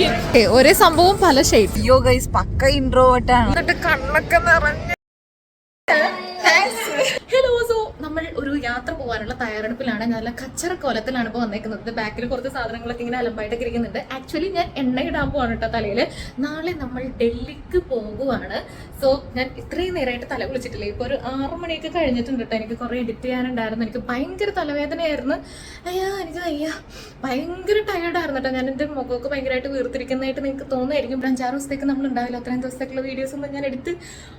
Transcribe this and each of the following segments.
ഒരേ സംഭവം പല ഷെയ്ഡ് അയ്യോ ഗൈസ് പക്ക ഇൻട്രോവേർട്ട് ആണ്. എന്നിട്ട് കണ്ണൊക്കെ നിറഞ്ഞ്. ഹലോ സോ നമ്മൾ ഒരു യാത്ര പോകാനുള്ള തയ്യാറെടുപ്പിലാണ്. നല്ല കച്ചറ കോലത്തിലാണ് ഇപ്പോൾ വന്നേക്കുന്നത്. ബാക്കിൽ കുറച്ച് സാധനങ്ങളൊക്കെ ഇങ്ങനെ അലമ്പായിട്ടൊക്കെ ഇരിക്കുന്നുണ്ട്. ആക്ച്വലി ഞാൻ എണ്ണ ഇടാൻ പോവാണ് കേട്ടോ തലയിൽ നാളെ നമ്മൾ ഡൽഹിക്ക് പോകുവാണ്. സോ ഞാൻ ഇത്രയും നേരമായിട്ട് തല കുളിച്ചിട്ടില്ല. ഇപ്പോൾ ഒരു ആറ് മണിയൊക്കെ കഴിഞ്ഞിട്ടുണ്ട് കേട്ടോ. എനിക്ക് കുറേ എഡിറ്റ് ചെയ്യാനുണ്ടായിരുന്നു. എനിക്ക് ഭയങ്കര തലവേദനയായിരുന്നു. അയ്യാ എനിക്ക് അയ്യാ ഭയങ്കര ടയർഡായിരുന്നു കേട്ടോ. ഞാൻ എന്റെ മുഖമൊക്കെ ഭയങ്കരമായിട്ട് വീർത്തിരിക്കുന്നതായിട്ട് നിങ്ങൾക്ക് തോന്നുമായിരിക്കും. ഒരു അഞ്ചാറ് ദിവസത്തേക്ക് നമ്മൾ ഉണ്ടാവില്ല. അത്രയും ദിവസത്തേക്കുള്ള വീഡിയോസ് ഒന്നും ഞാൻ എടുത്ത്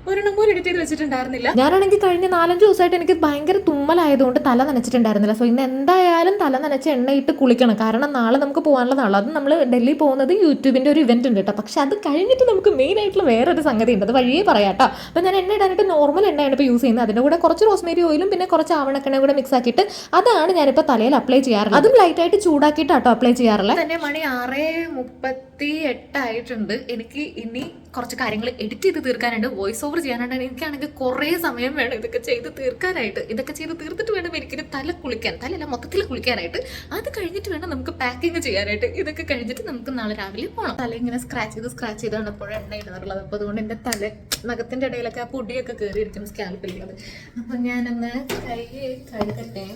ഒരെണ്ണം പോലും എഡിറ്റ് ചെയ്ത് വെച്ചിട്ടുണ്ടായിരുന്നില്ല. ഞാനാണെങ്കിൽ കഴിഞ്ഞ നാലഞ്ച് ദിവസമായിട്ട് എനിക്ക് ഭയങ്കര തുമ്മലായതുകൊണ്ട് തല നനച്ചിട്ടുണ്ടായിരുന്നില്ല. സോ ഇന്ന് എന്തായാലും തല നനച്ച് എണ്ണയിട്ട് കുളിക്കണം. കാരണം നാളെ നമുക്ക് പോകാനുള്ള നാളെ. അത് നമ്മൾ ഡൽഹി പോകുന്നത് യൂട്യൂബിന്റെ ഒരു ഇവന്റ് ഉണ്ട് കേട്ടോ. പക്ഷെ അത് കഴിഞ്ഞിട്ട് നമുക്ക് മെയിൻ ആയിട്ടുള്ള വേറൊരു സംഗതി ഉണ്ട്. അത് വഴിയേ പറയാം കേട്ടോ. അപ്പോൾ ഞാൻ എണ്ണ ഇടാനായിട്ട് നോർമൽ എണ്ണയാണ് ഇപ്പോൾ യൂസ് ചെയ്യുന്നത്. അതിന്റെ കൂടെ കുറച്ച് റോസ്മേരി ഓയിലും പിന്നെ കുറച്ച് ആവണക്കെണ്ണ കൂടെ മിക്സ് ആക്കിയിട്ട് അതാണ് ഞാനിപ്പോൾ തലയിൽ അപ്ലൈ ചെയ്യാറുള്ളത്. അതും ലൈറ്റായിട്ട് ചൂടാക്കിയിട്ട് കേട്ടോ അപ്ലൈ ചെയ്യാറുള്ളത്. തന്നെ മണി ആറ് മുപ്പത്തി എട്ടായിട്ടുണ്ട് എനിക്ക് ഇനി കുറച്ച് കാര്യങ്ങൾ എഡിറ്റ് ചെയ്ത് തീർക്കാനുണ്ട്. വോയിസ് ഓവർ ചെയ്യാനുണ്ട്. എനിക്കാണെങ്കിൽ കുറേ സമയം വേണം ഇതൊക്കെ ചെയ്ത് തീർക്കാനായിട്ട്. ഇതൊക്കെ ചെയ്ത് തീർത്തിട്ട് വേണം എനിക്കിനി തല കുളിക്കാൻ. തലല്ല മൊത്തത്തിൽ കുളിക്കാനായിട്ട്. അത് കഴിഞ്ഞിട്ട് വേണം നമുക്ക് പാക്കിങ് ചെയ്യാനായിട്ട്. ഇതൊക്കെ കഴിഞ്ഞിട്ട് നമുക്ക് നാളെ രാവിലെ പോകണം തല ഇങ്ങനെ സ്ക്രാച്ച് ചെയ്ത് സ്ക്രാച്ച് ചെയ്താണ് വന്നപ്പോഴും എണ്ണ ഇടുന്നുള്ളത് അപ്പോൾ അതുകൊണ്ട് എന്റെ തല നഖത്തിന്റെ ഇടയിലൊക്കെ ആ പൊടിയൊക്കെ കയറിയിരിക്കും സ്കാൽപ്പിലുള്ളത് അപ്പോൾ ഞാനൊന്ന് കൈ കഴുകട്ടെ.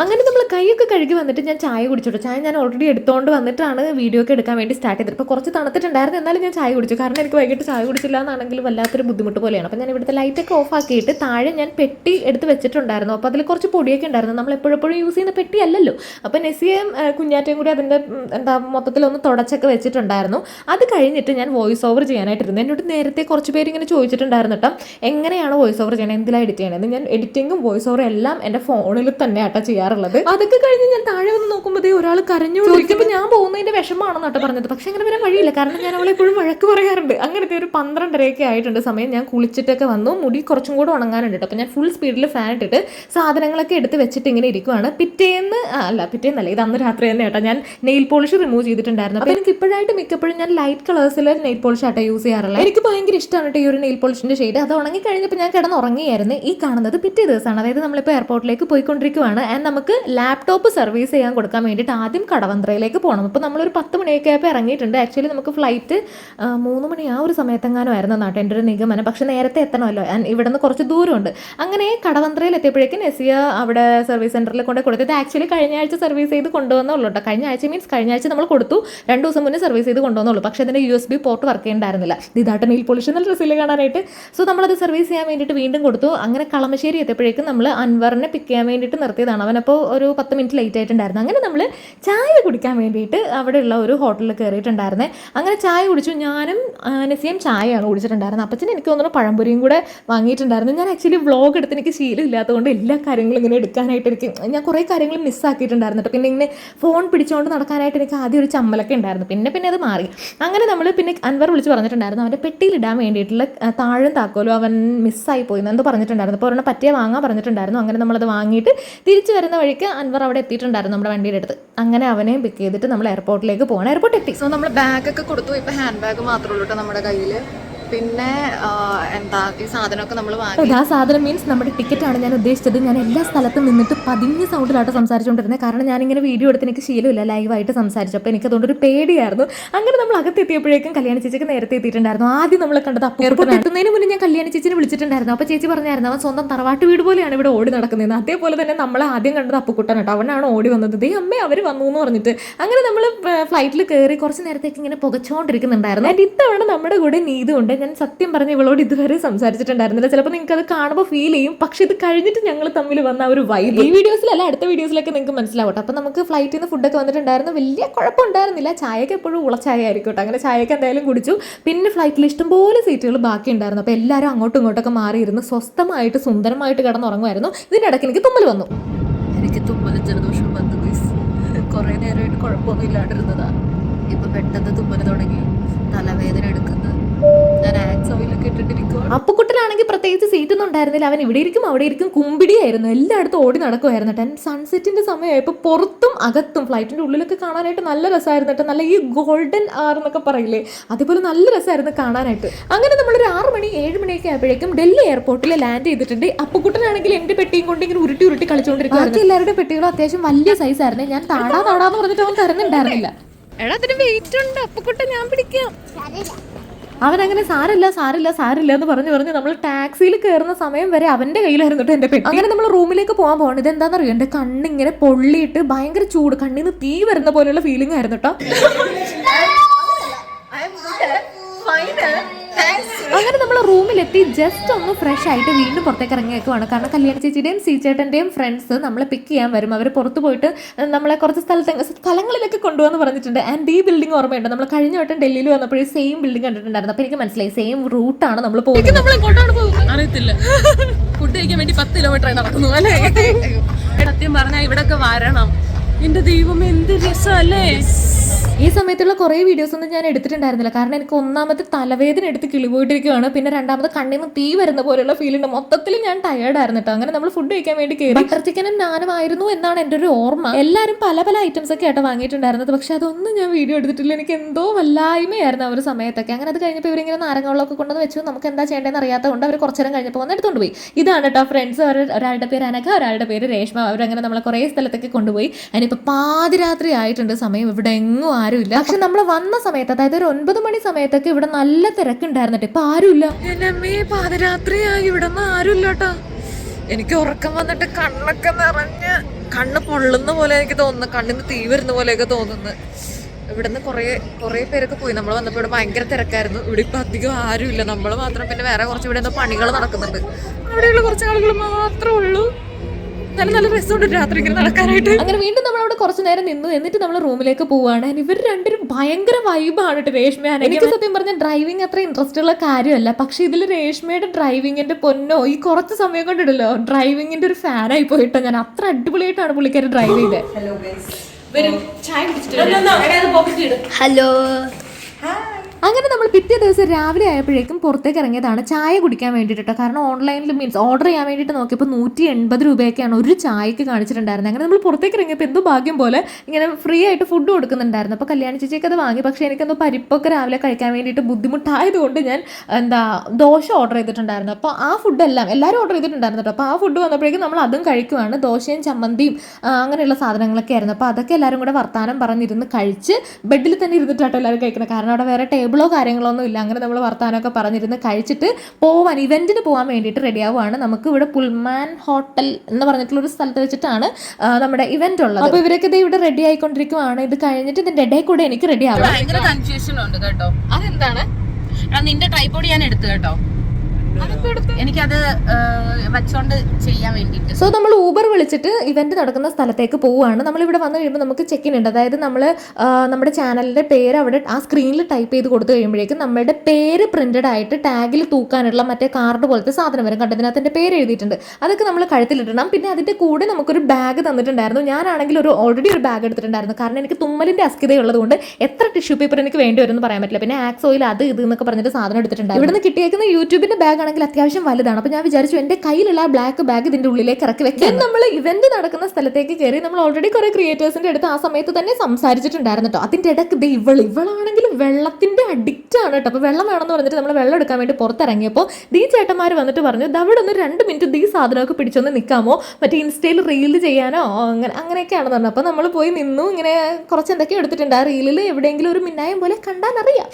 അങ്ങനെ നമ്മൾ കൈയൊക്കെ കഴുകി വന്നിട്ട് ഞാൻ ചായ കുടിച്ചോട്ടോ. ചായ ഞാൻ ഓൾറെഡി എടുത്തുകൊണ്ട് വന്നിട്ടാണ് വീഡിയോ ഒക്കെ എടുക്കാൻ വേണ്ടി സ്റ്റാർട്ട് ചെയ്തത്. ഇപ്പോൾ കുറച്ച് തണുത്തിട്ടുണ്ടായിരുന്നു. എന്നാലും ഞാൻ ചായ കുടിച്ചു. കാരണം എനിക്ക് വൈകിട്ട് ചായ കുടിച്ചില്ല എന്നാണെങ്കിൽ വല്ലാത്തൊരു ബുദ്ധിമുട്ട് പോലെയാണ്. അപ്പോൾ ഞാൻ ഇവിടുത്തെ ലൈറ്റൊക്കെ ഓഫ് ആക്കിയിട്ട് താഴെ ഞാൻ പെട്ടി എടുത്ത് വെച്ചിട്ടുണ്ടായിരുന്നു. അപ്പോൾ അതിൽ കുറച്ച് പൊടിയൊക്കെ ഉണ്ടായിരുന്നു. നമ്മൾ എപ്പോഴെപ്പോഴും യൂസ് ചെയ്യുന്ന പെട്ടി അല്ലല്ലോ. അപ്പോൾ നെസിയും കുഞ്ഞാറ്റയും കൂടി അതിന്റെ എന്താ മൊത്തത്തിൽ ഒന്ന് തുടച്ചൊക്കെ വെച്ചിട്ടുണ്ടായിരുന്നു. അത് കഴിഞ്ഞിട്ട് ഞാൻ വോയിസ് ഓവർ ചെയ്യാനായിട്ടിരുന്നു. എന്നോട് നേരത്തെ കുറച്ച് പേര് ഇങ്ങനെ ചോദിച്ചിട്ടുണ്ടായിരുന്നു കേട്ടോ എങ്ങനെയാണ് വോയിസ് ഓവർ ചെയ്യണത് എന്തിലാണ് എഡിറ്റ് ചെയ്യണത് ഞാൻ എഡിറ്റിങ്ങും വോയിസ് ഓവറും എല്ലാം എന്റെ ഫോണിൽ തന്നെ ആട്ടോ ചെയ്യാറുള്ളത്. അതൊക്കെ കഴിഞ്ഞ് ഞാൻ താഴെ വന്ന് നോക്കുമ്പോഴേ ഒരാൾ കരഞ്ഞു ചോദിക്കുമ്പോൾ ഞാൻ പോകുന്നതിന്റെ വിഷമാണെന്ന് കേട്ടോ പറഞ്ഞത്. പക്ഷെ അങ്ങനെ വരാൻ വഴിയില്ല. കാരണം ഞാൻ അവളെ എപ്പോഴും വഴക്ക് പറയാറുണ്ട്. അങ്ങനത്തെ ഒരു പന്ത്രണ്ടരയൊക്കെ ആയിട്ടുണ്ട് സമയം. ഞാൻ കുളിച്ചിട്ടൊക്കെ വന്നു. മുടി കുറച്ചും കൂടെ ഉണങ്ങാനുണ്ട് കേട്ടോ. അപ്പോൾ ഞാൻ ഫുൾ സ്പീഡിൽ ഫാൻ ഇട്ടിട്ട് സാധനങ്ങളൊക്കെ എടുത്ത് വെച്ചിട്ട് ഇങ്ങനെ ഇരിക്കുവാണ്. പിറ്റേന്ന് അല്ല പിറ്റേന്നല്ല. ഇത് അന്ന് രാത്രി തന്നെ കേട്ടോ. ഞാൻ നെയിൽ പോളിഷ് റിമൂവ് ചെയ്തിട്ടുണ്ടായിരുന്നു. അപ്പോൾ എനിക്ക് ഇപ്പോഴായിട്ട് മിക്കപ്പോഴും ഞാൻ ലൈറ്റ് കളേഴ്സിൽ നെയിൽ പോളിഷ് ആട്ടോ യൂസ് ചെയ്യാറില്ല എനിക്ക് ഭയങ്കര ഇഷ്ടമാണ് കേട്ടോ ഈ ഒരു നെയിൽ പോളിഷിന്റെ ഷെയ്ഡ് അത് ഉണങ്ങി കഴിഞ്ഞപ്പോൾ ഞാൻ കിടന്ന് ഉറങ്ങിയായിരുന്നു ഈ കാണുന്നത് പിറ്റേ ദിവസമാണ്. അതായത് നമ്മളിപ്പോൾ എയർപോർട്ടിലേക്ക് പോയിക്കൊണ്ടിരിക്കുവാണ്. ആൻഡ് നമുക്ക് ലാപ്ടോപ്പ് സർവീസ് ചെയ്യാൻ കൊടുക്കാൻ വേണ്ടിയിട്ട് ആദ്യം കടവന്ത്രയിലേക്ക് പോകണം അപ്പോൾ നമ്മളൊരു പത്ത് മണിയൊക്കെ ആയപ്പോൾ ഇറങ്ങിയിട്ടുണ്ട്. ആക്ച്വലി നമുക്ക് ഫ്ലൈറ്റ് മൂന്ന് മണി ആ ഒരു സമയത്തെങ്ങാനുമായിരുന്നു നാട്ടിൽ നാട്ടോ എന്റെ ഒരു നിഗമനം. പക്ഷേ നേരത്തെ എത്തണമല്ലോ. ആൻഡ് ഇവിടെ നിന്ന് കുറച്ച് ദൂരമുണ്ട്. അങ്ങനെ കടവന്ത്രയിൽ എത്തിയപ്പോഴേക്കും നെസിയ അവിടെ സർവീസ് സെന്ററിൽ കൊണ്ട് കൊടുത്തത് ആക്ച്വലി കഴിഞ്ഞ ആഴ്ച സർവീസ് ചെയ്ത് കൊണ്ടുവന്നുള്ളൂ കേട്ടോ കഴിഞ്ഞ ആഴ്ച മീൻസ് കഴിഞ്ഞ ആഴ്ച നമ്മൾ കൊടുത്തു. രണ്ട് ദിവസം മുന്നേ സർവീസ് ചെയ്ത് കൊണ്ടുവന്നുള്ളൂ. പക്ഷേ അതിന്റെ U S B port work ചെയ്യണ്ടായിരുന്നില്ല. ഇതായിട്ട് നെയിൽ പൊളിഷൻ എന്നുള്ള ഡ്രസ്സിൽ കാണാനായിട്ട്. സോ നമ്മളത് സർവീസ് ചെയ്യാൻ വേണ്ടിയിട്ട് വീണ്ടും കൊടുത്തു. അങ്ങനെ കളമശ്ശേരി എത്തിയപ്പോഴേക്കും നമ്മൾ അൻവറിനെ പിക്ക് ചെയ്യാൻ വേണ്ടിയിട്ട് നിർത്തിയതാണ്. അവനപ്പോൾ ഒരു പത്ത് മിനിറ്റ് ലേറ്റ് ആയിട്ടുണ്ടായിരുന്നു. അങ്ങനെ നമ്മൾ ചായ കുടിക്കാൻ വേണ്ടിയിട്ട് അവിടെയുള്ള ഒരു ഹോട്ടലിൽ കയറിയിട്ടുണ്ടായിരുന്നേ അങ്ങനെ ചായ കുടിച്ചു. ഞാനും നസിയും ചായയാണ് കുടിച്ചിട്ടുണ്ടായിരുന്നത്. അപ്പച്ചൻ എനിക്ക് തോന്നുന്നു പഴംപൊരിയും കൂടെ വാങ്ങിയിട്ടുണ്ടായിരുന്നു. ഞാൻ ആക്ച്വലി വ്ളോഗ് എടുത്ത് എനിക്ക് ശീലമില്ലാത്തതുകൊണ്ട് എല്ലാ കാര്യങ്ങളും ഇങ്ങനെ എടുക്കാനായിട്ട് എനിക്ക് ഞാൻ കുറേ കാര്യങ്ങൾ മിസ്സാക്കിയിട്ടുണ്ടായിരുന്നു കേട്ടോ പിന്നെ ഇങ്ങനെ ഫോൺ പിടിച്ചുകൊണ്ട് നടക്കാനായിട്ട് എനിക്ക് ആദ്യം ഒരു ചമ്മലൊക്കെ ഉണ്ടായിരുന്നു. പിന്നെ പിന്നെ അത് മാറി. അങ്ങനെ നമ്മൾ പിന്നെ അൻവർ വിളിച്ച് പറഞ്ഞിട്ടുണ്ടായിരുന്നു. അവന്റെ പെട്ടിയിലിടാൻ വേണ്ടിയിട്ടുള്ള താഴും താക്കോലും അവൻ മിസ്സായി പോയി എന്ന് പറഞ്ഞിട്ടുണ്ടായിരുന്നു. അപ്പോൾ ഒരെണ്ണം പറ്റിയ വാങ്ങാൻ പറഞ്ഞിട്ടുണ്ടായിരുന്നു. അങ്ങനെ നമ്മളത് വാങ്ങിയിട്ട് തിരിച്ചു വരുന്ന വഴിക്ക് അൻവർ അവിടെ എത്തിയിട്ടുണ്ടായിരുന്നു നമ്മുടെ വണ്ടിയുടെ അടുത്ത്. അങ്ങനെ അവനെയും പിക്ക് ചെയ്തിട്ട് നമ്മൾ എയർപോർട്ടിലേക്ക് പോകണം എയർപോർട്ട് എത്തി. സോ നമ്മൾ ബാഗൊക്കെ കൊടുത്തു. ഇപ്പൊ ഹാൻഡ് ബാഗ് മാത്രമേ ഉള്ളൂ കേട്ടോ നമ്മുടെ കയ്യിൽ പിന്നെ എന്താ ഈ സാധനമൊക്കെ നമ്മൾ വാങ്ങി ആ സാധനം മീൻസ് നമ്മുടെ ടിക്കറ്റ് ആണ് ഞാൻ ഉദ്ദേശിച്ചത്. ഞാൻ എല്ലാ സ്ഥലത്തും നിന്നിട്ട് പതിഞ്ഞ സൗണ്ടിലായിട്ട് സംസാരിച്ചുകൊണ്ടിരുന്നത് കാരണം ഞാനിങ്ങനെ വീഡിയോ എടുത്ത് എനിക്ക് ശീലമില്ല ലൈവായിട്ട് സംസാരിച്ചു. അപ്പോൾ എനിക്ക് അതുകൊണ്ട് ഒരു പേടിയായിരുന്നു. അങ്ങനെ നമ്മൾ അകത്തെത്തിയപ്പോഴേക്കും കല്യാണ ചേച്ചിക്ക് നേരത്തെ എത്തിയിട്ടുണ്ടായിരുന്നു. ആദ്യം നമ്മൾ കണ്ടത് അപ്പോൾ എത്തുന്നതിന് മുന്നേ ഞാൻ കല്യാണ ചേച്ചിനെ വിളിച്ചിട്ടുണ്ടായിരുന്നു. അപ്പോൾ ചേച്ചി പറഞ്ഞായിരുന്നു അവൻ സ്വന്തം തറവാട്ട് വീട് പോലെയാണ് ഇവിടെ ഓടി നടക്കുന്നത് അതേപോലെ തന്നെ നമ്മൾ ആദ്യം കണ്ടത് അപ്പുക്കുട്ടൻ കേട്ടോ. അവനാണ് ഓടി വന്നത്. ദേ അമ്മേ അവർ വന്നു എന്ന് പറഞ്ഞിട്ട്. അങ്ങനെ നമ്മൾ ഫ്ലൈറ്റിൽ കയറി കുറച്ച് നേരത്തേക്ക് ഇങ്ങനെ പുകച്ചുകൊണ്ടിരിക്കുന്നുണ്ടായിരുന്നു ആൻഡ് ഇത്തവണ നമ്മുടെ കൂടെ നീതുണ്ട്. ഞാൻ സത്യം പറഞ്ഞ് ഇവളോട് ഇതുവരെ സംസാരിച്ചിട്ടുണ്ടായിരുന്നില്ല. ചിലപ്പോൾ നിങ്ങൾക്ക് അത് കാണുമ്പോൾ ഫീൽ ചെയ്യും. പക്ഷെ ഇത് കഴിഞ്ഞിട്ട് ഞങ്ങൾ തമ്മിൽ വന്ന ഒരു വൈബ് ഈ വീഡിയോസിലല്ല അടുത്ത വീഡിയോസിലൊക്കെ നിങ്ങൾക്ക് മനസ്സിലാവട്ടെ. അപ്പോൾ നമുക്ക് ഫ്ലൈറ്റിൽ നിന്ന് ഫുഡൊക്കെ വന്നിട്ടുണ്ടായിരുന്നു. വലിയ കുഴപ്പമുണ്ടായിരുന്നില്ല. ചായയൊക്കെ എപ്പോഴും ഉളച്ചായ ആയിരിക്കും കേട്ടോ. അങ്ങനെ ചായയൊക്കെ എന്തായാലും കുടിച്ചു. പിന്നെ ഫ്ലൈറ്റിൽ ഇഷ്ടംപോലെ സീറ്റുകൾ ബാക്കി ഉണ്ടായിരുന്നു. അപ്പോൾ എല്ലാവരും അങ്ങോട്ടും ഇങ്ങോട്ടൊക്കെ മാറിയിരുന്ന് സ്വസ്ഥമായിട്ട് സുന്ദരമായിട്ട് കിടന്നുറങ്ങുമായിരുന്നു. ഇതിന്റെ ഇടയ്ക്ക് എനിക്ക് തുമ്മൽ വന്നു. എനിക്ക് തുമ്മലും ജലദോഷവും വന്നു കുറേ നേരമായിട്ട് കുഴപ്പമൊന്നും ഇല്ലാണ്ടിരുന്നതാണ് ഇപ്പം പെട്ടെന്ന് തുമ്മൽ തുടങ്ങി. തലവേദന എടുക്കുന്നത് ഞാൻ ആക്സ് ഓയിലൊക്കെ ഇട്ടിട്ടിരിക്കുവാണ്. അപ്പുക്കുട്ടനാണെങ്കിൽ പ്രത്യേകിച്ച് സീറ്റൊന്നും ഉണ്ടായിരുന്നില്ല. അവൻ ഇവിടെ ഇരിക്കും അവിടെ ഇരിക്കും കുമ്പിടിയായിരുന്നു. എല്ലായിടത്തും ഓടി നടക്കുമായിരുന്നു കേട്ടോ സൺസെറ്റിന്റെ സമയമായപ്പോൾ പുറത്തും അകത്തും ഫ്ലൈറ്റിന്റെ ഉള്ളിലൊക്കെ കാണാനായിട്ട് നല്ല രസമായിരുന്നു കേട്ടോ. നല്ല ഈ ഗോൾഡൻ ആർ എന്നൊക്കെ പറയില്ലേ? അതുപോലെ നല്ല രസമായിരുന്നു കാണാനായിട്ട്. അങ്ങനെ നമ്മളൊരു ആറ് മണി ഏഴ് മണിയൊക്കെ ആയപ്പോഴേക്കും ഡൽഹി എയർപോർട്ടിൽ ലാൻഡ് ചെയ്തിട്ടുണ്ട്. അപ്പുക്കുട്ടനാണെങ്കിൽ എന്റെ പെട്ടിയും കൊണ്ട് ഇങ്ങനെ ഉരുട്ടി ഉരുട്ടി കളിച്ചുകൊണ്ടിരിക്കും എല്ലാവരുടെ പെട്ടികളും അത്യാവശ്യം വലിയ സൈസ് ആയിരുന്നു. ഞാൻ താടാ താടാന്ന് പറഞ്ഞിട്ട് അവൻ തരുന്നുണ്ടായിരുന്നില്ല. എടാ അതിന് വെയിറ്റ് ഉണ്ട്. അപ്പക്കുട്ട ഞാൻ പിടിക്കാം. അവനങ്ങനെ സാരല്ല സാരല്ല സാരില്ല എന്ന് പറഞ്ഞു പറഞ്ഞ് നമ്മൾ ടാക്സിയിൽ കയറുന്ന സമയം വരെ അവന്റെ കയ്യിലായിരുന്നു കേട്ടോ എന്റെ പെട്ടി. അങ്ങനെ നമ്മൾ റൂമിലേക്ക് പോകാൻ പോകണം ഇത് എന്താണെന്നറിയോ എന്റെ കണ്ണിങ്ങനെ പൊള്ളിയിട്ട് ഭയങ്കര ചൂട്. കണ്ണിന്ന് തീ വരുന്ന പോലെയുള്ള ഫീലിംഗ് ആയിരുന്നു കേട്ടോ അങ്ങനെ നമ്മൾ റൂമിലെത്തി ജസ്റ്റ് ഒന്ന് ഫ്രഷ് ആയിട്ട് വീണ്ടും പുറത്തേക്ക് ഇറങ്ങിയേക്കുവാണ്. കാരണം കല്യാണ ചേച്ചിയുടെയും സീച്ചേട്ടന്റെയും ഫ്രണ്ട്സ് നമ്മളെ പിക്ക് ചെയ്യാൻ വരും. അവർ പുറത്ത് പോയിട്ട് നമ്മളെ കുറച്ച് സ്ഥലത്ത് സ്ഥലങ്ങളിലൊക്കെ കൊണ്ടുപോകാന്ന് പറഞ്ഞിട്ടുണ്ട്. ആൻഡ് ഈ ബിൽഡിംഗ് ഓർമ്മയുണ്ട്. നമ്മൾ കഴിഞ്ഞ വട്ടം ഡൽഹിയിൽ വന്നപ്പോഴും സെയിം ബിൽഡിംഗ് കണ്ടിട്ടുണ്ടായിരുന്നു. അപ്പോൾ എനിക്ക് മനസ്സിലായി. സെയിം റൂട്ടാണ് നമ്മൾ പോകുന്നത്. നമ്മൾ എങ്ങോട്ടാണ് പോകുന്നത്? അറിയത്തില്ല. ഫുഡ് കഴിക്കാൻ വേണ്ടി പത്ത് കിലോമീറ്റർ നടക്കുന്നു അല്ലേ? സത്യം പറഞ്ഞാൽ ഇവിടൊക്കെ വരണം. എന്റെ ദൈവം എന്ത് രസമല്ലേ? ഈ സമയത്തുള്ള കുറേ വീഡിയോസ് ഒന്നും ഞാൻ എടുത്തിട്ടുണ്ടായിരുന്നില്ല. കാരണം എനിക്ക് ഒന്നാമത്തെ തലവേദന എടുത്ത് കിളിപോയിട്ടിരിക്കുകയാണ്. പിന്നെ രണ്ടാമത് കണ്ണിൽ നിന്ന് തീ വരുന്ന പോലെയുള്ള ഫീൽ ഉണ്ട്. മൊത്തത്തിൽ ഞാൻ ടയേർഡ് കേട്ടോ അങ്ങനെ നമ്മൾ ഫുഡ് കഴിക്കാൻ വേണ്ടി കയറി ബട്ടർ ചിക്കനും നാനും ആയിരുന്നു എന്നാണ് എന്റെ ഒരു ഓർമ്മ. എല്ലാവരും പല പല ഐറ്റംസ് ഒക്കെ ആയിട്ട് വാങ്ങിയിട്ടുണ്ടായിരുന്നത്. പക്ഷെ അതൊന്നും ഞാൻ വീഡിയോ എടുത്തിട്ടില്ല. എനിക്ക് എന്തോ വല്ലായ്മയായിരുന്നു ആ ഒരു സമയത്തൊക്കെ. അങ്ങനെ അത് കഴിഞ്ഞപ്പോൾ ഇവരിങ്ങനെ നാരങ്ങളൊക്കെ കൊണ്ടുവന്ന് വെച്ചു. നമുക്ക് എന്താ ചെയ്യേണ്ടതെന്ന് അറിയാത്തതുകൊണ്ട് അവർ കുറച്ചു നേരം കഴിഞ്ഞപ്പോൾ വന്ന് എടുത്തുകൊണ്ട് പോയി. ഇതാണ് കേട്ടോ ഫ്രണ്ട്സ് അവർ ഒരാളുടെ പേര് അനഘ ഒരാളുടെ പേര് രേഷ്മ. അവരങ്ങനെ നമ്മളെ കുറേ സ്ഥലത്തൊക്കെ കൊണ്ടുപോയി. അതിനിപ്പോൾ പാതിരാത്രി ആയിട്ടുണ്ട്. സമയം ഇവിടെ എങ്ങും ആരുമില്ല. പക്ഷെ നമ്മൾ വന്ന സമയത്ത് അതായത് ഒരു ഒൻപത് മണി സമയത്തൊക്കെ ഇവിടെ നല്ല തിരക്കുണ്ടായിരുന്നിട്ട് ഇപ്പൊ ആരുമില്ല. എന്നമ്മേ പാതിരാത്രിയായി. ഇവിടെ നിന്ന് ആരുമില്ല എനിക്ക് ഉറക്കം വന്നിട്ട് കണ്ണൊക്കെ നിറഞ്ഞ് കണ്ണ് പൊള്ളുന്ന പോലെ എനിക്ക് തോന്നുന്നു. കണ്ണിന് തീ വരുന്ന പോലെയൊക്കെ തോന്നുന്നു. ഇവിടുന്ന് കുറേ കുറേ പേരൊക്കെ പോയി. നമ്മൾ വന്നപ്പോൾ ഇവിടെ ഭയങ്കര തിരക്കായിരുന്നു. ഇവിടെ ഇപ്പം അധികം ആരുമില്ല. നമ്മൾ മാത്രം പിന്നെ വേറെ കുറച്ച് ഇവിടെ എന്തോ പണികൾ നടക്കുന്നുണ്ട്. അവിടെയുള്ള കുറച്ച് ആളുകൾ മാത്രമേ ഉള്ളൂ. നല്ല നല്ല രസമുണ്ട് രാത്രി ഇങ്ങനെ നടക്കാനായിട്ട്. അങ്ങനെ വീണ്ടും കുറച്ച് നേരം നിന്നു. എന്നിട്ട് നമ്മൾ റൂമിലേക്ക് പോവാണ്. ഇവർ രണ്ടുപേരും ഭയങ്കര വൈബാണ് കേട്ടോ രേഷ്മ എനിക്ക് സത്യം പറഞ്ഞ ഡ്രൈവിംഗ് അത്ര ഇൻട്രസ്റ്റ് ഉള്ള കാര്യമല്ല. പക്ഷെ ഇതിൽ രേഷ്മയുടെ ഡ്രൈവിംഗിന്റെ പൊന്നോ ഈ കുറച്ച് സമയം കൊണ്ടിടല്ലോ ഡ്രൈവിംഗിന്റെ ഒരു ഫാൻ ആയി പോയിട്ടോ ഞാൻ. അത്ര അടിപൊളിയായിട്ടാണ് പുള്ളിക്കാരി ഡ്രൈവ് ചെയ്തത് ഹലോ അങ്ങനെ നമ്മൾ പിറ്റേ ദിവസം രാവിലെ ആയപ്പോഴേക്കും പുറത്തേക്ക് ഇറങ്ങിയതാണ് ചായ കുടിക്കാൻ വേണ്ടിയിട്ട് കാരണം ഓൺലൈനിൽ മീൻസ് ഓർഡർ ചെയ്യാൻ വേണ്ടിയിട്ട് നോക്കിയപ്പോൾ നൂറ്റി എൺപത് രൂപയൊക്കെയാണ് ഒരു ചായക്ക് കാണിച്ചിട്ടുണ്ടായിരുന്നത്. അങ്ങനെ നമ്മൾ പുറത്തേക്ക് ഇറങ്ങിയപ്പോൾ എന്തോ ഭാഗ്യം പോലെ ഇങ്ങനെ ഫ്രീ ആയിട്ട് ഫുഡ് കൊടുക്കുന്നുണ്ടായിരുന്നു. അപ്പോൾ കല്യാണ ചേച്ചിയൊക്കെ അത് വാങ്ങി. പക്ഷേ എനിക്കെന്തോ പരിപ്പൊക്കെ രാവിലെ കഴിക്കാൻ വേണ്ടിയിട്ട് ബുദ്ധിമുട്ടായതുകൊണ്ട് ഞാൻ എന്താ ദോശ ഓർഡർ ചെയ്തിട്ടുണ്ടായിരുന്നു. അപ്പോൾ ആ ഫുഡെല്ലാം എല്ലാവരും ഓർഡർ ചെയ്തിട്ടുണ്ടായിരുന്നു അപ്പോൾ ആ ഫുഡ് വന്നപ്പോഴേക്കും നമ്മൾ അതും കഴിക്കുവാണ്. ദോശയും ചമ്മന്തിയും അങ്ങനെയുള്ള സാധനങ്ങളൊക്കെ ആയിരുന്നു. അപ്പോൾ അതൊക്കെ എല്ലാവരും കൂടെ വർത്തമാനം പറഞ്ഞിരുന്ന് കഴിച്ച് ബെഡിൽ തന്നെ ഇരുന്നിട്ടാട്ടോ എല്ലാവരും കഴിക്കണം കാരണം അവിടെ വേറെ ടേബിളോ കാര്യങ്ങളോ ഒന്നും ഇല്ല. അങ്ങനെ നമ്മൾ വർത്തമാനമൊക്കെ പറഞ്ഞിരുന്ന് കഴിച്ചിട്ട് പോവാൻ ഇവന്റിന് പോകാൻ വേണ്ടിയിട്ട് റെഡി ആവുകയാണ് നമുക്ക് ഇവിടെ പുൽമാൻ ഹോട്ടൽ എന്ന് പറഞ്ഞിട്ടുള്ള ഒരു സ്ഥലത്ത് വെച്ചിട്ടാണ് നമ്മുടെ ഇവന്റ് ഉള്ളത്. അപ്പോൾ ഇവരൊക്കെ ഇത് ഇവിടെ റെഡി ആയിക്കൊണ്ടിരിക്കുവാണ്. ഇത് കഴിഞ്ഞിട്ട് ഇതിന്റെ ഇടയിൽ കൂടെ എനിക്ക് റെഡി ആവാം ഭയങ്കര കൺഫ്യൂഷൻ ഉണ്ട് കേട്ടോ. അതെന്താണ്? നിന്റെ ട്രൈപോഡ് ഞാൻ എടുത്തു കേട്ടോ. എനിക്കത് വെച്ചോണ്ട് ചെയ്യാൻ സോ നമ്മൾ ഊബർ വിളിച്ചിട്ട് ഇവന്റ് നടക്കുന്ന സ്ഥലത്തേക്ക് പോവുകയാണ്. നമ്മൾ ഇവിടെ വന്നു കഴിയുമ്പോൾ നമുക്ക് ചെക്ക് ഇൻ ഉണ്ട്. അതായത് നമ്മൾ നമ്മുടെ ചാനലിന്റെ പേര് അവിടെ ആ സ്ക്രീനിൽ ടൈപ്പ് ചെയ്ത് കൊടുത്തു കഴിയുമ്പോഴേക്കും നമ്മുടെ പേര് പ്രിന്റഡ് ആയിട്ട് ടാഗിൽ തൂക്കാനുള്ള മറ്റേ കാർഡ് പോലത്തെ സാധനം വരും. കണ്ടതിന് അതിന്റെ പേര് എഴുതിയിട്ടുണ്ട്. അതൊക്കെ നമ്മൾ കഴുത്തിലിടണം. പിന്നെ അതിന്റെ കൂടെ നമുക്കൊരു ബാഗ് തന്നിട്ടുണ്ടായിരുന്നു. ഞാനാണെങ്കിൽ ഒരു ഓൾറെഡി ഒരു ബാഗ് എടുത്തിട്ടുണ്ടായിരുന്നു. കാരണം എനിക്ക് തുമ്മലിന്റെ അസ്ഥിതയുള്ളതുകൊണ്ട് എത്ര ടിഷ്യൂ പേപ്പർ എനിക്ക് വേണ്ടി വരും എന്ന് പറയാൻ പറ്റില്ല. പിന്നെ ആക്സ് ഓയിൽ അത് ഇത് എന്നൊക്കെ പറഞ്ഞിട്ട് സാധനം എടുത്തിട്ടുണ്ടായിരുന്നു. ഇവിടുന്ന് കിട്ടിയേക്കുന്ന യൂട്യൂബിന്റെ ബാഗ് ആണെങ്കിൽ അത്യാവശ്യം വലുതാണ്. അപ്പോൾ ഞാൻ വിചാരിച്ചു എന്റെ കയ്യിലുള്ള ആ ബ്ലാക്ക് ബാഗ് ഇതിന്റെ ഉള്ളിലേക്ക് ഇറക്കി വെക്കാൻ നമ്മൾ ഇവന്റ് നടക്കുന്ന സ്ഥലത്തേക്ക് കയറി നമ്മൾ ഓൾറെഡി കുറെ ക്രിയേറ്റേഴ്സിന്റെ അടുത്ത് ആ സമയത്ത് തന്നെ സംസാരിച്ചിട്ടുണ്ടായിരുന്നു കേട്ടോ അതിന്റെ ഇടയ്ക്ക് ദേ ഇവൾ ഇവളാണെങ്കിൽ വെള്ളത്തിന്റെ അഡിക്റ്റ് ആണ് കേട്ടോ അപ്പോൾ വെള്ളം വേണമെന്ന് പറഞ്ഞിട്ട് നമ്മൾ വെള്ളം എടുക്കാൻ വേണ്ടി പുറത്തിറങ്ങിയപ്പോൾ ദീ ചേട്ടന്മാർ വന്നിട്ട് പറഞ്ഞു "ദാ അവിടെ ഒന്ന് രണ്ട് മിനിറ്റ് ദീ സാധനമൊക്കെ പിടിച്ചൊന്ന് നിൽക്കാമോ മറ്റേ ഇൻസ്റ്റയിൽ റീൽ ചെയ്യാനോ? അങ്ങനെ അങ്ങനെയൊക്കെയാണെന്ന് പറഞ്ഞത്. അപ്പോൾ നമ്മൾ പോയി നിന്നു. ഇങ്ങനെ കുറച്ച് എന്തൊക്കെ എടുത്തിട്ടുണ്ട്. ആ റീലിൽ എവിടെയെങ്കിലും ഒരു മിന്നായം പോലെ കണ്ടാൽ അറിയാം.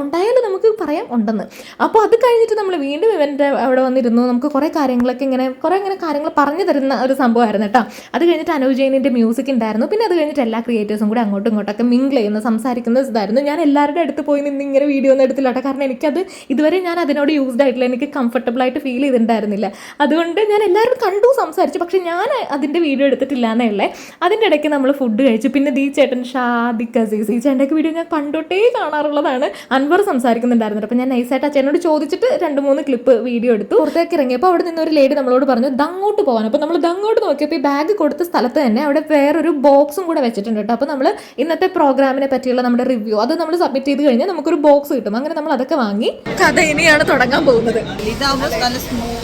ഉണ്ടായാലും നമുക്ക് പറയാം ഉണ്ടെന്ന്. അപ്പോൾ അത് കഴിഞ്ഞിട്ട് നമ്മൾ വീണ്ടും ഇവന്റെ അവിടെ വന്നിരുന്നു. നമുക്ക് കുറേ കാര്യങ്ങളൊക്കെ ഇങ്ങനെ കുറേ ഇങ്ങനെ കാര്യങ്ങൾ പറഞ്ഞു തരുന്ന ഒരു സംഭവമായിരുന്നു കേട്ടോ. അത് കഴിഞ്ഞിട്ട് അനൂജ് ജൈനിന്റെ മ്യൂസിക് ഉണ്ടായിരുന്നു. പിന്നെ അത് കഴിഞ്ഞിട്ട് എല്ലാ ക്രിയേറ്റേഴ്സും കൂടെ അങ്ങോട്ടും ഇങ്ങോട്ടൊക്കെ മിങ്കിൾ ചെയ്യുന്ന സംസാരിക്കുന്ന ഇതായിരുന്നു. ഞാൻ എല്ലാവരുടെ അടുത്ത് പോയി നിന്ന് ഇങ്ങനെ വീഡിയോ ഒന്നും എടുത്തില്ല കേട്ടോ. കാരണം എനിക്കത് ഇതുവരെ ഞാൻ അതിനോട് യൂസ്ഡ് ആയിട്ടില്ല. എനിക്ക് കംഫർട്ടബിൾ ആയിട്ട് ഫീൽ ചെയ്തിട്ടുണ്ടായിരുന്നില്ല. അതുകൊണ്ട് ഞാൻ എല്ലാവരും കണ്ടു സംസാരിച്ചു. പക്ഷെ ഞാൻ അതിന്റെ വീഡിയോ എടുത്തിട്ടില്ല എന്നേ ഉള്ളേ. അതിന്റെ ഇടയ്ക്ക് നമ്മൾ ഫുഡ് കഴിച്ചു. പിന്നെ ദീ ചേട്ടൻ ഷാദി അസീസ് ഈ ചേട്ടന്റെ വീഡിയോ ഞാൻ കണ്ടോട്ടേ കാണാറുള്ളതാണ്. അൻവർ സംസാരിക്കുന്നുണ്ടായിരുന്നു അപ്പോൾ ഞാൻ നൈസായിട്ട് ആ ചേട്ടനോട് ചോദിച്ചിട്ട് രണ്ട് മൂന്ന് ക്ലിപ്പ് വീഡിയോ എടുത്തു. പുറത്തേക്ക് ഇറങ്ങിയപ്പോൾ അവിടെ നിന്ന് ഒരു ലേഡി നമ്മളോട് പറഞ്ഞു ദങ്ങോട്ട് പോകാൻ. അപ്പോൾ നമ്മൾ ദങ്ങോട്ട് നോക്കിയപ്പോൾ ഈ ബാഗ് കൊടുത്ത സ്ഥലത്ത് തന്നെ അവിടെ വേറൊരു ബോക്സും കൂടെ വെച്ചിട്ടുണ്ട് കേട്ടോ അപ്പോൾ നമ്മൾ ഇന്നത്തെ പ്രോഗ്രാമിനെ പറ്റിയുള്ള നമ്മുടെ റിവ്യൂ അത് നമ്മൾ സബ്മിറ്റ് ചെയ്ത് കഴിഞ്ഞാൽ നമുക്കൊരു ബോക്സ് കിട്ടും. അങ്ങനെ നമ്മൾ അതൊക്കെ വാങ്ങി. കഥ ഇനിയാണ് തുടങ്ങാൻ പോകുന്നത്.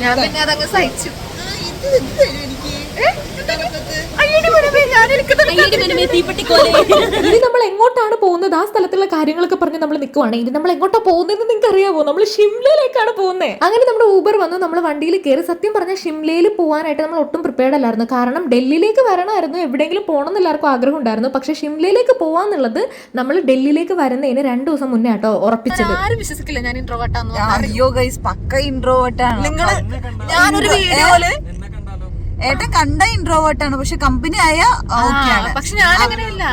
ഞാൻ പിന്നെ അതങ്ങ് സഹിച്ചു. ഇനി നമ്മൾ എങ്ങോട്ടാണ് പോകുന്നത്? ആ സ്ഥലത്തുള്ള കാര്യങ്ങളൊക്കെ പറഞ്ഞ് നമ്മൾ നിൽക്കുവാണ് ഇനി നമ്മൾ എങ്ങോട്ടാ പോകുന്നതെന്ന് നിങ്ങൾക്ക് അറിയാമോ നമ്മൾ ഷിംലയിലേക്കാണ് പോകുന്നത് അങ്ങനെ നമ്മുടെ ഊബർ വന്നു നമ്മൾ വണ്ടിയിൽ കയറി സത്യം പറഞ്ഞാൽ ഷിംലയിൽ പോകാനായിട്ട് നമ്മൾ ഒട്ടും പ്രിപ്പയർഡ് അല്ലായിരുന്നു. കാരണം ഡൽഹിയിലേക്ക് വരണമായിരുന്നു. എവിടെയെങ്കിലും പോകണം എന്ന് എല്ലാവർക്കും ആഗ്രഹം ഉണ്ടായിരുന്നു. പക്ഷേ ഷിംലയിലേക്ക് പോവാന്നുള്ളത് നമ്മൾ ഡൽഹിയിലേക്ക് വരുന്നതിന് രണ്ട് ദിവസം മുന്നേ ആട്ടോ ഉറപ്പിച്ചത്. ആരും വിശ്വസിക്കില്ല. ഞാൻ അയ്യോ ഗൈസ് പക്ക ഇൻട്രോവേർട്ട് ആണ്. നിങ്ങൾ ഞാനൊരു വീഡിയോയിൽ ഏട്ടൻ കണ്ട ഇൻട്രോവേർട്ട് ആണ് പക്ഷെ കമ്പനി ആയ ഓക്കെ ആണ്. പക്ഷെ ഞാൻ അങ്ങനെയല്ല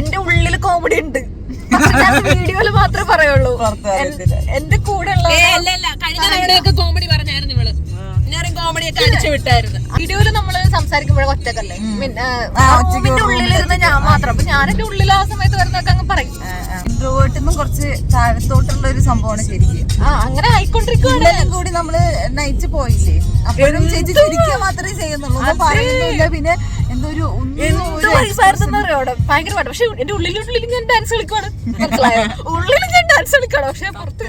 എന്റെ ഉള്ളിൽ കോമഡി ഉണ്ട്. വീഡിയോയിൽ മാത്രമേ പറയുള്ളൂ. എന്റെ കൂടെ ഉള്ള കഴിഞ്ഞ തവണയൊക്കെ കോമഡി പറഞ്ഞായിരുന്നു ഇവൾ. ഞാൻ കോമഡി ഒക്കെ അടിച്ചു വിട്ടായിരുന്നു. വീഡിയോയിൽ നമ്മൾ സംസാരിക്കുമ്പോഴേ ഒറ്റക്കല്ലേ? പിന്നെ ആ, റൂമിന്റെ ഉള്ളിലിരുന്ന ഞാൻ മാത്രം. അപ്പൊ ഞാൻ എന്റെ ഉള്ളിൽ ആ സമയത്ത് വരുന്നൊക്കെ അങ്ങ് പറയും. ഇൻട്രോവേർട്ടിന്നും കുറച്ച് താഴത്തോട്ടുള്ള ഒരു സംഭവമാണ് ശരിക്കും. ആ അങ്ങനെ ആയിക്കൊണ്ടിരിക്കുവാണ്. കൂടി നമ്മൾ നൈറ്റ് പോയില്ലേ? അപ്പോഴും ചേച്ചി ചിരിക്കുക മാത്രമേ ചെയ്യുന്നുള്ളൂ. പറയുന്നില്ല പിന്നെ ഒന്നും എന്ത് വയസ്സായിരുന്നു അവിടെ ഭയങ്കരമായിട്ട്. പക്ഷെ എന്റെ ഉള്ളിൽ ഉള്ളിൽ ഞാൻ ഡാൻസ് കളിക്കുവാണ്. മനസ്സിലായോ? ഉള്ളിൽ ഞാൻ ഡാൻസ് കളിക്കണം പക്ഷെ പുറത്ത്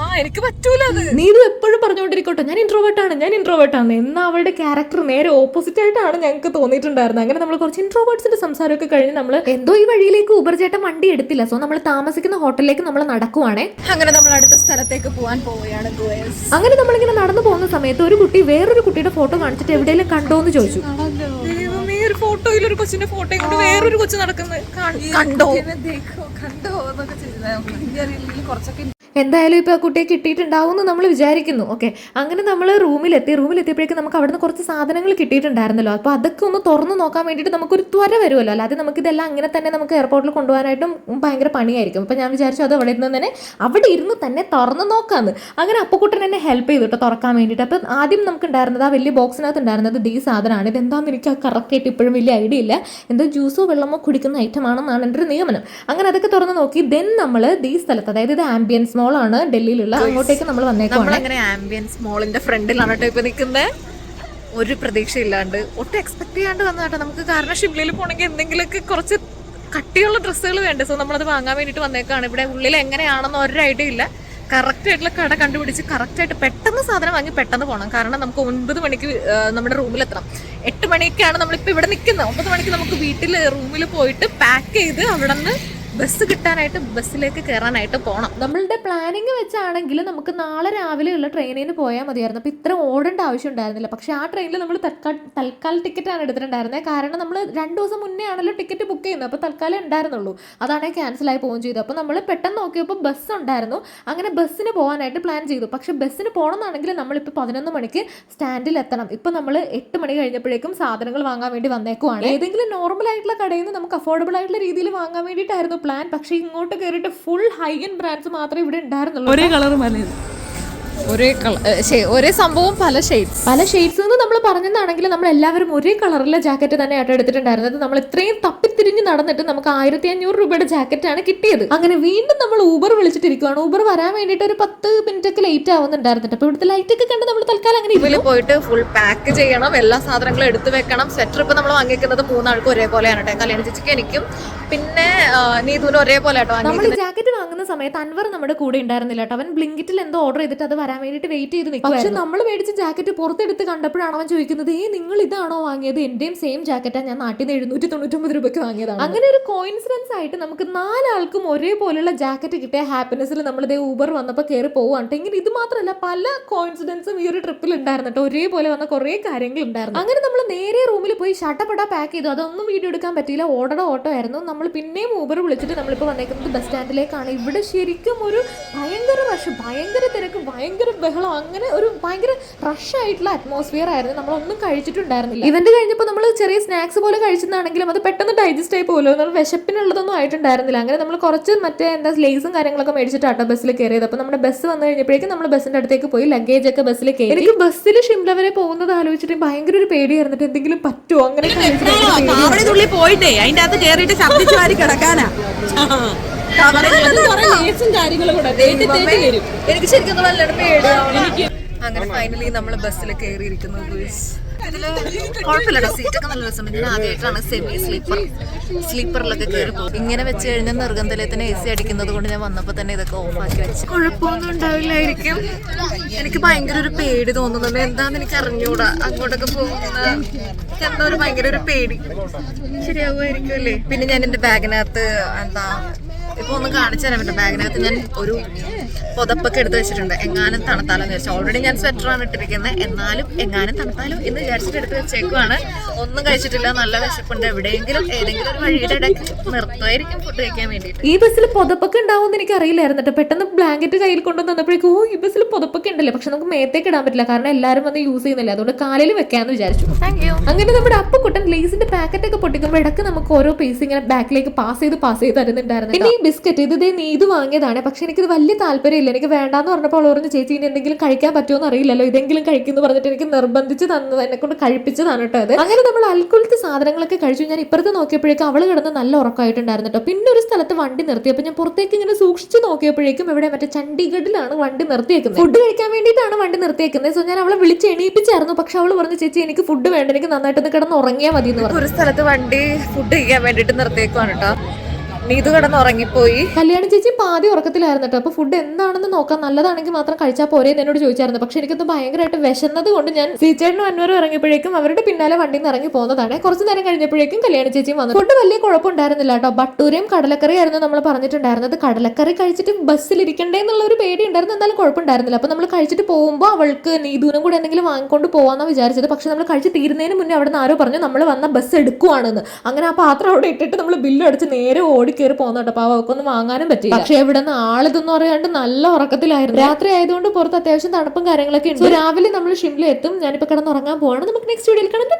ആ എനിക്ക് പറ്റൂല അത്. നീ ഇത് എപ്പോഴും പറഞ്ഞുകൊണ്ടിരിക്കട്ടെ ഞാൻ ഇൻട്രോവേർട്ട് ആണ്. ഞാൻ ഇൻട്രോവേർട്ട് ആണ്. എന്നാ അവളുടെ ക്യാരക്ടർ നേരെ ഓപ്പോസിറ്റ് ആയിട്ടാണ് ഞങ്ങൾക്ക് തോന്നിയിട്ടുണ്ടായിരുന്നത്. അങ്ങനെ നമ്മൾ കുറച്ച് ഇൻട്രോവേർട്സിന്റെ സംസാരമൊക്കെ കഴിഞ്ഞ് നമ്മൾ എന്തോ ഈ വഴിയിലേക്ക് ഊബർ ചേട്ടൻ വണ്ടി എടുത്തില്ല. സോ നമ്മൾ താമസിക്കുന്ന ഹോട്ടലിലേക്ക് നമ്മൾ നടക്കുവാണേ. അങ്ങനെ നമ്മൾ അടുത്ത സ്ഥലത്തേക്ക് പോവാൻ പോവുകയാണ് അങ്ങനെ നമ്മളിങ്ങനെ നടന്നു പോകുന്ന സമയത്ത് ഒരു കുട്ടി വേറൊരു കുട്ടിയുടെ ഫോട്ടോ കാണിച്ചിട്ട് എവിടെയെങ്കിലും കണ്ടോ എന്ന് ചോദിച്ചു. ഒരു ഫോട്ടോയിൽ ഒരു കൊച്ചിന്റെ കൊണ്ട് വേറൊരു കൊച്ചു നടക്കുന്നത് കണ്ടോ? കണ്ടോ? എന്നൊക്കെ കുറച്ചൊക്കെ എന്തായാലും ഇപ്പോൾ കുട്ടിയെ കിട്ടിയിട്ടുണ്ടാവും എന്ന് നമ്മൾ വിചാരിക്കുന്നു. ഓക്കെ അങ്ങനെ നമ്മൾ റൂമിലെത്തി. റൂമിലെത്തിയപ്പോഴേക്കും നമുക്ക് അവിടുന്ന് കുറച്ച് സാധനങ്ങൾ കിട്ടിയിട്ടുണ്ടായിരുന്നല്ലോ. അപ്പോൾ അതൊക്കെ ഒന്ന് തുറന്ന് നോക്കാൻ വേണ്ടിയിട്ട് നമുക്കൊരു ത്വര വരുമല്ലോ. അല്ലാതെ നമുക്കിതെല്ലാം അങ്ങനെ തന്നെ നമുക്ക് എയർപോർട്ടിൽ കൊണ്ടുപോകാനായിട്ടും ഭയങ്കര പണിയായിരിക്കും. അപ്പോൾ ഞാൻ വിചാരിച്ചു അത് അവിടെ ഇരുന്ന് തന്നെ അവിടെ ഇരുന്ന് തന്നെ തുറന്ന് നോക്കാമെന്ന് അങ്ങനെ അപ്പക്കുട്ടൻ എന്നെ ഹെൽപ്പ് ചെയ്തു കേട്ടോ തുറക്കാൻ വേണ്ടിയിട്ട്. അപ്പോൾ ആദ്യം നമുക്ക് ഉണ്ടായിരുന്നത് ആ വലിയ ബോക്സിനകത്ത് ഉണ്ടായിരുന്നത് ഈ സാധനമാണ്. ഇത് എന്താണെന്ന് എനിക്ക് ആ കറക്റ്റായിട്ട് ഇപ്പോഴും വലിയ ഐഡിയ ഇല്ല. എന്തോ ജ്യൂസോ വെള്ളമോ കുടിക്കുന്ന ഐറ്റം ആണെന്നാണ് എന്റെ ഒരു നിയമനം അങ്ങനെ അതൊക്കെ തുറന്ന് നോക്കി. ദെൻ നമ്മൾ ഈ സ്ഥലത്ത് അതായത് ഇത് ആംബിയൻസ് മോളാണ് ഡൽഹിയിലുള്ള. അങ്ങോട്ടേക്ക് നമ്മൾ വന്നേക്കാണ് ആംബിയൻസ് മോളിന്റെ ഫ്രണ്ടിലാണ് കേട്ടോ ഇപ്പൊ നിൽക്കുന്നത് ഒരു പ്രതീക്ഷയില്ലാണ്ട്. ഒട്ടും എക്സ്പെക്ട് ചെയ്യാണ്ട് വന്ന കേട്ടോ നമുക്ക് കാരണം ഷിംലയിൽ പോകണമെങ്കിൽ എന്തെങ്കിലുമൊക്കെ കുറച്ച് കട്ടിയുള്ള ഡ്രസ്സുകൾ വേണ്ട? സോ നമ്മളത് വാങ്ങാൻ വേണ്ടിയിട്ട് വന്നേക്കാണ്. ഇവിടെ ഉള്ളിൽ എങ്ങനെയാണെന്ന് ഒരു ഐഡിയ ഇല്ല. കറക്റ്റ് ആയിട്ടുള്ള കട കണ്ടുപിടിച്ച് കറക്റ്റ് ആയിട്ട് പെട്ടെന്ന് സാധനം വാങ്ങി പെട്ടെന്ന് പോകണം കാരണം നമുക്ക് ഒൻപത് മണിക്ക് നമ്മുടെ റൂമിലെത്തണം എട്ട് മണിക്കാണ് നമ്മളിപ്പോൾ ഇവിടെ നിൽക്കുന്നത് ഒമ്പത് മണിക്ക് നമുക്ക് വീട്ടിൽ റൂമിൽ പോയിട്ട് പാക്ക് ചെയ്ത് അവിടെ നിന്ന് ബസ് കിട്ടാനായിട്ട് ബസ്സിലേക്ക് കയറാനായിട്ട് പോകണം നമ്മളുടെ പ്ലാനിങ് വെച്ചാണെങ്കിൽ നമുക്ക് നാളെ രാവിലെയുള്ള ട്രെയിനിന് പോയാൽ മതിയായിരുന്നു. അപ്പോൾ ഇത്ര ഓടേണ്ട ആവശ്യം ഉണ്ടായിരുന്നില്ല പക്ഷേ ആ ട്രെയിനിൽ നമ്മൾ തൽക്കാൽ തൽക്കാൽ ടിക്കറ്റാണ് എടുത്തിട്ടുണ്ടായിരുന്നത് കാരണം നമ്മൾ രണ്ട് ദിവസം മുന്നേ ആണല്ലോ ടിക്കറ്റ് ബുക്ക് ചെയ്യുന്നത്. അപ്പോൾ തൽക്കാലം ഉണ്ടായിരുന്നുള്ളൂ. അതാണ് ക്യാൻസലായി പോവുകയും ചെയ്തു അപ്പോൾ നമ്മൾ പെട്ടെന്ന് നോക്കിയപ്പോൾ ബസ് ഉണ്ടായിരുന്നു. അങ്ങനെ ബസ്സിന് പോകാനായിട്ട് പ്ലാൻ ചെയ്തു. പക്ഷേ ബസ്സിന് പോകണമെന്നാണെങ്കിൽ നമ്മളിപ്പോൾ പതിനൊന്ന് മണിക്ക് സ്റ്റാൻഡിൽ എത്തണം. ഇപ്പോൾ നമ്മൾ എട്ട് മണി കഴിഞ്ഞപ്പോഴേക്കും സാധനങ്ങൾ വാങ്ങാൻ വേണ്ടി വന്നേക്കുവാണ്. ഏതെങ്കിലും നോർമൽ ആയിട്ടുള്ള കടയിൽ നിന്ന് നമുക്ക് അഫോർഡബിൾ ആയിട്ടുള്ള രീതിയിൽ വാങ്ങാൻ വേണ്ടിയിട്ടായിരുന്നു പ്ലാൻ പക്ഷേ ഇങ്ങോട്ട് കയറിയിട്ട് ഫുൾ ഹൈ എൻഡ് ബ്രാൻഡ്സ് മാത്രമേ ഇവിടെ ഉണ്ടായിരുന്നുള്ളൂ. ഒരേ കളർ ഒരേ കളർ ഒരേ സംഭവം പല ഷെയ്ഡ്സ് പല ഷെയ്ഡ്സ് എന്ന് നമ്മൾ പറഞ്ഞതാണെങ്കിൽ നമ്മൾ എല്ലാവരും ഒരേ കളറിലെ ജാക്കറ്റ് തന്നെയായിട്ട് എടുത്തിട്ടുണ്ടായിരുന്നത്. നമ്മൾ ഇത്രയും തപ്പിത്തിരിഞ്ഞ് നടന്നിട്ട് നമുക്ക് ആയിരത്തി അഞ്ഞൂറ് രൂപയുടെ ജാക്കറ്റാണ് കിട്ടിയത്. അങ്ങനെ വീണ്ടും നമ്മൾ ഊബർ വിളിച്ചിട്ടിരിക്കുവാണ്. ഊബർ വരാൻ വേണ്ടിയിട്ട് ഒരു പത്ത് മിനിറ്റ് ഒക്കെ ലേറ്റ് ആവുന്നുണ്ടായിരുന്നു അപ്പോൾ ഇവിടുത്തെ ലൈറ്റ് ഒക്കെ കണ്ട് നമ്മൾ തൽക്കാലം അങ്ങനെ ഇവർ പോയിട്ട് ഫുൾ പാക്ക് ചെയ്യണം. എല്ലാ സാധനങ്ങളും എടുത്തു വെക്കണം. സ്വെറ്റർ ഇപ്പൊ നമ്മൾ വാങ്ങിക്കുന്നത് മൂന്നാൾക്കും ഒരേപോലെയാണ് കേട്ടോ കല്യാണ ചേച്ചിക്ക് എനിക്കും. പിന്നെ നീതുവിന് നീതുവിനും ഒരേപോലെ കേട്ടോ നമ്മൾ ജാക്കറ്റ് വാങ്ങുന്ന സമയത്ത് അൻവർ നമ്മുടെ കൂടെ ഉണ്ടായിരുന്നില്ല കേട്ടോ അവൻ ബ്ലിങ്കിറ്റിൽ എന്തോ ഓർഡർ ചെയ്തിട്ട് അത് വരാൻ വേണ്ടിയിട്ട് വെയിറ്റ് ചെയ്ത് നിൽക്കും പക്ഷെ നമ്മൾ മേടിച്ച ജാക്കറ്റ് പുറത്തെടുത്ത് കണ്ടപ്പോഴാണ് അവൻ ചോദിക്കുന്നത് ഏ നിങ്ങൾ ഇതാണോ വാങ്ങിയത്? എന്റെയും സെയിം ജാക്കറ്റാണ് ഞാൻ നാട്ടിൽ നിന്ന് എഴുന്നൂറ്റി തൊണ്ണൂറ്റൊമ്പത് രൂപയ്ക്ക് വാങ്ങിയതാണ്. അങ്ങനെ ഒരു കോയിൻസിഡൻസ് ആയിട്ട് നമുക്ക് നാലാൾക്കും ഒരേപോലെയുള്ള ജാക്കറ്റ് കിട്ടിയ ഹാപ്പിനെസ്സിൽ നമ്മൾ ഇതേ ഊബർ വന്നപ്പോൾ കയറി പോവാണ്. ഇങ്ങനെ ഇത് മാത്രമല്ല പല കോയിൻസിഡൻസും ഈ ഒരു ട്രിപ്പിൽ ഉണ്ടായിരുന്നു കേട്ടോ ഒരേപോലെ വന്ന കുറേ കാര്യങ്ങൾ ഉണ്ടായിരുന്നു. അങ്ങനെ നമ്മൾ നേരെ റൂമിൽ പോയി ഷട്ടപ്പെടാ പാക്ക് ചെയ്തു. അതൊന്നും വീഡിയോ എടുക്കാൻ പറ്റിയില്ല. ഓടണ ഓട്ടോ ആയിരുന്നു നമ്മൾ പിന്നെയും ഊബർ വിളിച്ചിട്ട് നമ്മളിപ്പോൾ വന്നേക്കുന്നത് ബസ് സ്റ്റാൻഡിലേക്കാണ് ഇവിടെ ശരിക്കും ഒരു ഭയങ്കര റഷ് ഭയങ്കര തിരക്ക് ഭയങ്കര ബഹളം അങ്ങനെ ഒരു ഭയങ്കര റഷ് ആയിട്ടുള്ള അറ്റ്മോസ്ഫിയർ ആയിരുന്നു. നമ്മളൊന്നും കഴിച്ചിട്ടുണ്ടായിരുന്നില്ല. ഇവന്റ് കഴിഞ്ഞപ്പോൾ നമ്മൾ ചെറിയ സ്നാക്സ് പോലെ കഴിച്ചതാണെങ്കിലും അത് പെട്ടെന്ന് ഡൈജസ്റ്റ് ആയി പോകുമല്ലോ നമ്മൾ വിശപ്പിനുള്ളതൊന്നും ആയിട്ടുണ്ടായിരുന്നില്ല. അങ്ങനെ നമ്മൾ കുറച്ച് മറ്റേ എന്താ ലേസും കാര്യങ്ങളൊക്കെ മേടിച്ചിട്ട് മേടിച്ചിട്ടാട്ടോ ബസ്സിൽ കയറിയത്. അപ്പോൾ നമ്മുടെ ബസ് വന്നു കഴിഞ്ഞപ്പോഴേക്കും നമ്മൾ ബസ്സിന്റെ അടുത്തേക്ക് പോയി ലഗേജ് ഒക്കെ ബസ്സിൽ കയറി എനിക്ക് ബസ്സിൽ ഷിംല വരെ പോകുന്നത് ആലോചിച്ചിട്ട് ഭയങ്കര ഒരു പേടിയായിരുന്നിട്ട് എന്തെങ്കിലും പറ്റുമോ അങ്ങനെ തുള്ളി പോയിട്ടേ. അതിന്റെ അകത്ത് കയറിയിട്ട് ശബ്ദിച്ചു വാരി കിടക്കാനാ. എനിക്ക് ശരിക്കും അങ്ങനെ ഫൈനലി നമ്മൾ ബസ്സിൽ കയറിയിരിക്കുന്നു ഇതിൽ കുഴപ്പമില്ല സീറ്റൊക്കെ നല്ല രസമുണ്ട് ഞാൻ ആദ്യമായിട്ടാണ് സെമി സ്ലീപ്പർ സ്ലീപ്പറിലൊക്കെ കയറി പോകും. ഇങ്ങനെ വെച്ച് കഴിഞ്ഞാൽ നിർഗന്ധലയത്തിന് എ സി അടിക്കുന്നത് കൊണ്ട് ഞാൻ വന്നപ്പോൾ തന്നെ ഇതൊക്കെ ഓഫാക്കി വെച്ചു. കുഴപ്പമൊന്നും ഉണ്ടാവില്ലായിരിക്കും. എനിക്ക് ഭയങ്കര ഒരു പേടി തോന്നുന്നുണ്ട് എന്താന്ന് എനിക്ക് അറിഞ്ഞൂടാ. അങ്ങോട്ടൊക്കെ പോകുന്ന എന്താ ഒരു ഭയങ്കര ഒരു പേടി. ശരിയാവുമായിരിക്കും അല്ലേ പിന്നെ ഞാൻ എന്റെ ബാഗിനകത്ത് എന്താ ഇപ്പൊ ഒന്ന് കാണിച്ചു തരാൻ പറ്റും ബാഗിനകത്ത് ഞാൻ ഒരു പുതപ്പൊക്കെ എടുത്ത് വെച്ചിട്ടുണ്ട്. എങ്ങാനും തണുത്താലോ എന്ന് വെച്ചാൽ ഓൾറെഡി ഞാൻ സ്വെറ്ററാണ് ഇട്ടിരിക്കുന്നത്. എന്നാലും എങ്ങാനും തണുത്താലോ എന്ന് വിചാരിച്ചിട്ട് എടുത്ത് വെച്ചേക്കുവാണ്. ഒന്നും കഴിച്ചിട്ടില്ല. നല്ല വിശപ്പുണ്ട്. എവിടെയെങ്കിലും ഏതെങ്കിലും ഒരു വഴിയുടെ ഇടയ്ക്ക് നിർത്തുമായിരിക്കും ഫുഡ് കഴിക്കാൻ വേണ്ടിയിട്ട്. ഈ ബസ്സിൽ പുതപ്പൊക്കെ ഉണ്ടാവുമെന്ന് എനിക്ക് അറിയില്ലായിരുന്നു കേട്ടോ. പെട്ടെന്ന് ബ്ലാങ്കറ്റ് കയ്യിൽ കൊണ്ടുവന്ന് വന്നപ്പോഴേക്കും ഓ ഈ ബസ്സിൽ പുതപ്പൊക്കെ ഉണ്ടല്ലേ? പക്ഷെ നമുക്ക് മേത്തേക്ക് ഇടാൻ പറ്റില്ല. കാരണം എല്ലാവരും വന്ന് യൂസ് ചെയ്യുന്നില്ല? അതുകൊണ്ട് കാലിൽ വെക്കാന്ന് വിചാരിച്ചു. അങ്ങനെ നമ്മുടെ അപ്പ കുട്ടൻ ലേസിന്റെ പാക്കറ്റ് ഒക്കെ പൊട്ടിക്കുമ്പോൾ ഇടയ്ക്ക് നമുക്ക് ഓരോ പീസ് ഇങ്ങനെ ബാക്കിലേക്ക് പാസ് ചെയ്ത് പാസ് ചെയ്ത് തരുന്നുണ്ടായിരുന്നു പിന്നെ ഈ ബിസ്ക്കറ്റ് ഇത് നീ ഇത് വാങ്ങിയതാണ്. പക്ഷെ എനിക്ക് ഇത് വലിയ താല്പര്യമില്ല. എനിക്ക് വേണ്ടാന്ന് പറഞ്ഞപ്പോൾ അവൾ പറഞ്ഞു ചേച്ചി ഇനി എന്തെങ്കിലും കഴിക്കാൻ പറ്റുമോ അറിയില്ലല്ലോ. ഇതെങ്കിലും കഴിക്കുന്നു പറഞ്ഞിട്ട് എനിക്ക് നിർബന്ധിച്ച് തന്നു എന്നെ കൊണ്ട് കഴിപ്പിച്ചതാണ് കേട്ടോ അത് അങ്ങനെ നമ്മൾ അൽക്കുലത്തെ സാധനങ്ങളൊക്കെ കഴിച്ചു. ഞാൻ ഇപ്പുറത്ത് നോക്കിയപ്പോഴേക്കും അവൾ കിടന്ന് നല്ല ഉറക്കമായിട്ടുണ്ടായിരുന്നു കേട്ടോ. പിന്നെ ഒരു സ്ഥലത്ത് വണ്ടി നിർത്തിയപ്പോൾ ഞാൻ പുറത്തേക്ക് ഇങ്ങനെ സൂക്ഷിച്ച് നോക്കിയപ്പോഴേക്കും ഇവിടെ മറ്റേ ചണ്ഡീഗഡിലാണ് വണ്ടി നിർത്തിയേക്കുന്നത്. ഫുഡ് കഴിക്കാൻ വേണ്ടിയിട്ടാണ് വണ്ടി നിർത്തിയേക്കുന്നത്. സോ ഞാൻ അവളെ വിളിച്ച് എണീപ്പിച്ചായിരുന്നു. പക്ഷെ അവൾ പറഞ്ഞു ചേച്ചി എനിക്ക് ഫുഡ് വേണ്ട. എനിക്ക് നന്നായിട്ടൊന്ന് കിടന്ന് ഉറങ്ങിയാൽ മതി എന്ന് പറഞ്ഞു. ഒരു സ്ഥലത്ത് വണ്ടി ഫുഡ് കഴിക്കാൻ വേണ്ടിട്ട് നിർത്തിയേക്കുവാണ് കേട്ടോ. നീതു കിടന്ന് ഉറങ്ങിപ്പോയി കല്യാണി ചേച്ചി പാതി ഉറക്കത്തിലായിരുന്നു കേട്ടോ അപ്പൊ ഫുഡ് എന്താണെന്ന് നോക്കാൻ നല്ലതാണെങ്കിൽ മാത്രം കഴിച്ചാൽ പോരെ എന്ന് എന്നോട് ചോദിച്ചായിരുന്നു. പക്ഷെ എനിക്കത് ഭയങ്കരമായിട്ട് വിശന്നത് കൊണ്ട് ഞാൻ സീച്ചേട്ടനും അന്വറും ഇറങ്ങിയപ്പോഴേക്കും അവരുടെ പിന്നാലെ വണ്ടിയിൽ നിന്ന് ഇറങ്ങി പോകുന്നതാണ്. കുറച്ച് നേരം കഴിഞ്ഞപ്പോഴേക്കും കല്യാണി ചേച്ചിയും വന്നു. ഫുഡ് വലിയ കുഴപ്പമുണ്ടായിരുന്നില്ല കേട്ടോ. ബട്ടൂരയും കടലക്കറിയായിരുന്നു നമ്മൾ പറഞ്ഞിട്ടുണ്ടായിരുന്നത്. കടലക്കറി കഴിച്ചിട്ട് ബസ്സിൽ ഇരിക്കണ്ടേ എന്നുള്ള ഒരു പേടി ഉണ്ടായിരുന്നു. എന്നാലും കുഴപ്പമുണ്ടായിരുന്നില്ല. അപ്പൊ നമ്മൾ കഴിച്ചിട്ട് പോകുമ്പോൾ അവൾക്ക് നീതൂനും കൂടെ എന്തെങ്കിലും വാങ്ങിക്കൊണ്ട് പോകാമെന്നാണ് വിചാരിച്ചത്. പക്ഷെ നമ്മൾ കഴിച്ച് തീരുന്നതിന് മുന്നേ അവിടെ നിന്ന് ആരോ പറഞ്ഞു നമ്മൾ വന്ന ബസ് എടുക്കുവാണെന്ന്. അങ്ങനെ ആ പാത്രം അവിടെ ഇട്ടിട്ട് നമ്മൾ ബില്ല് അടിച്ച് നേരെ ഓടി കയറി പോകുന്ന കേട്ടോ അവർക്ക് അവൾക്കൊന്നും വാങ്ങാനും പറ്റില്ല പക്ഷെ ഇവിടെ നിന്ന് ആളിതെന്ന് പറയാണ്ട് നല്ല ഉറക്കത്തിലായിരുന്നു. രാത്രി ആയതുകൊണ്ട് പുറത്ത് അത്യാവശ്യം തണുപ്പും കാര്യങ്ങളൊക്കെ ഉണ്ട്. രാവിലെ നമ്മൾ ഷിംല എത്തും. ഞാനിപ്പോൾ കിടന്നുറങ്ങാൻ പോവാണ്. നമുക്ക് നെക്സ്റ്റ് വീഡിയോയിൽ കാണാം.